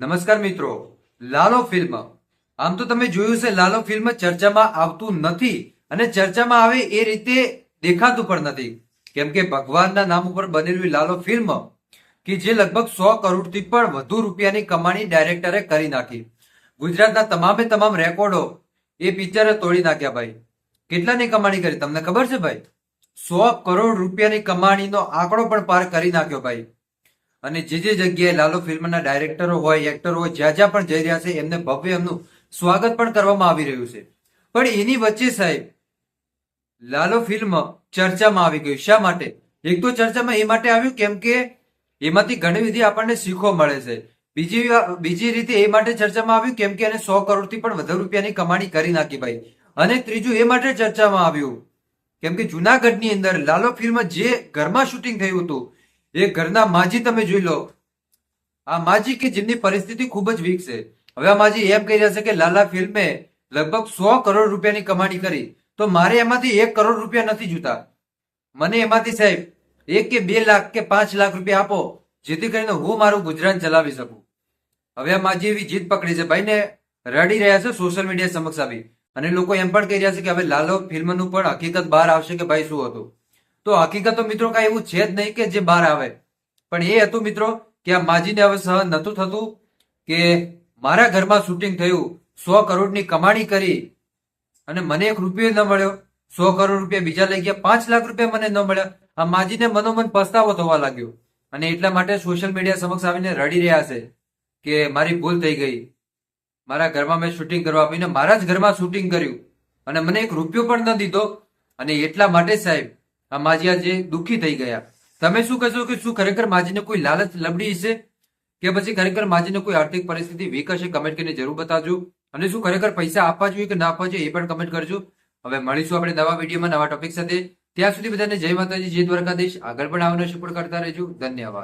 નમસ્કાર મિત્રો. લાલો ફિલ્મ. આમ તો તમે જોયું છે, લાલો ફિલ્મ ચર્ચામાં આવતું નથી અને ચર્ચામાં આવે એ રીતે દેખાતું પણ નથી. કેમ કે ભગવાનના નામ ઉપર બનેલી લાલો ફિલ્મ, કે જે લગભગ સો કરોડથી પણ વધુ રૂપિયાની કમાણી ડાયરેક્ટરે કરી નાખી. ગુજરાતના તમામે તમામ રેકોર્ડો એ પિક્ચરે તોડી નાખ્યા ભાઈ. કેટલાની કમાણી કરી? તમને ખબર છે ભાઈ? સો કરોડ રૂપિયાની કમાણીનો આંકડો પણ પાર કરી નાખ્યો ભાઈ. અને જે જે જગ્યાએ લાલો ફિલ્મના ડાયરેક્ટરો હોય, એક્ટરો હોય, જ્યાં જ્યાં પણ જઈ રહ્યા છે, એમને ભવ્ય એમનું સ્વાગત પણ કરવામાં આવી રહ્યું છે. પણ એની વચ્ચે સાહેબ, લાલો ફિલ્મ ચર્ચામાં આવી ગયું. શા માટે? એક તો ચર્ચામાં એ માટે આવ્યું કેમ કે એમાંથી ઘણી બધી આપણને શીખો મળે છે. બીજી બીજી રીતે એ માટે ચર્ચામાં આવ્યું કેમ કે એને સો કરોડથી પણ વધુ રૂપિયાની કમાણી કરી નાખી ભાઈ. અને ત્રીજું એ માટે ચર્ચામાં આવ્યું કેમ કે જુનાગઢની અંદર લાલો ફિલ્મ જે ઘરમાં શૂટિંગ થયું હતું એ ઘરના માજી તમે જોઈ લો. આ માજી કે જેમની પરિસ્થિતિ ખૂબ જ વીક છે. હવે આ માજી એમ કહી રહ્યા છે કે લાલા ફિલ્મે લગભગ સો કરોડ રૂપિયાની કમાણી કરી. તો મારે એમાંથી એક કરોડ રૂપિયા નથી જોતા. મને એમાંથી સાહેબ એક કે બે લાખ કે પાંચ લાખ રૂપિયા આપો, જેથી કરીને હું મારું ગુજરાન ચલાવી શકું. હવે આ માજી એવી જીત પકડી છે. ભાઈને રડી રહ્યા છે સોશિયલ મીડિયા સમક્ષ આવી. અને લોકો એમ પણ કહી રહ્યા છે કે હવે લાલો ફિલ્મનું પણ હકીકત બહાર આવશે કે ભાઈ શું હતું. તો હકીકત મિત્રો કાંઈ એવું છે જ નહીં કે જે બહાર આવે. પણ એ હતું મિત્રો કે આ માજીને હવે સહન નતું થતું કે મારા ઘરમાં શૂટિંગ થયું, સો કરોડની કમાણી કરી અને મને એક રૂપિયો ન મળ્યો. સો કરોડ રૂપિયા બીજા લઈ ગયા, પાંચ લાખ રૂપિયા મને ન મળ્યા. આ માજીને મનોમન પસ્તાવો થવા લાગ્યો. અને એટલા માટે સોશિયલ મીડિયા સમક્ષ આવીને રડી રહ્યા છે કે મારી ભૂલ થઈ ગઈ. મારા ઘરમાં મેં શૂટિંગ કરવા આપીને મારા જ ઘરમાં શૂટિંગ કર્યું. અને મને એક રૂપિયો પણ ન દીધો. અને એટલા માટે સાહેબ આ માજી આજે દુઃખી થઈ ગયા. તમે શું કહેશો કે શું ખરેખર માજીને કોઈ લાલચ લબડી હશે? કે પછી ખરેખર માજીને કોઈ આર્થિક પરિસ્થિતિ વીક હશે? કમેન્ટ કરીને જરૂર બતાવજો. અને શું ખરેખર પૈસા આપવા જોઈએ કે ના આપવા જોઈએ એ પણ કમેન્ટ કરજો. હવે મળીશું આપણે નવા વિડીયોમાં નવા ટોપિક સાથે. ત્યાં સુધી બધાને જય માતાજી, જય દ્વારકાધીશ. આગળ પણ આવવાનો સપોર્ટ કરતા રહેજો. ધન્યવાદ.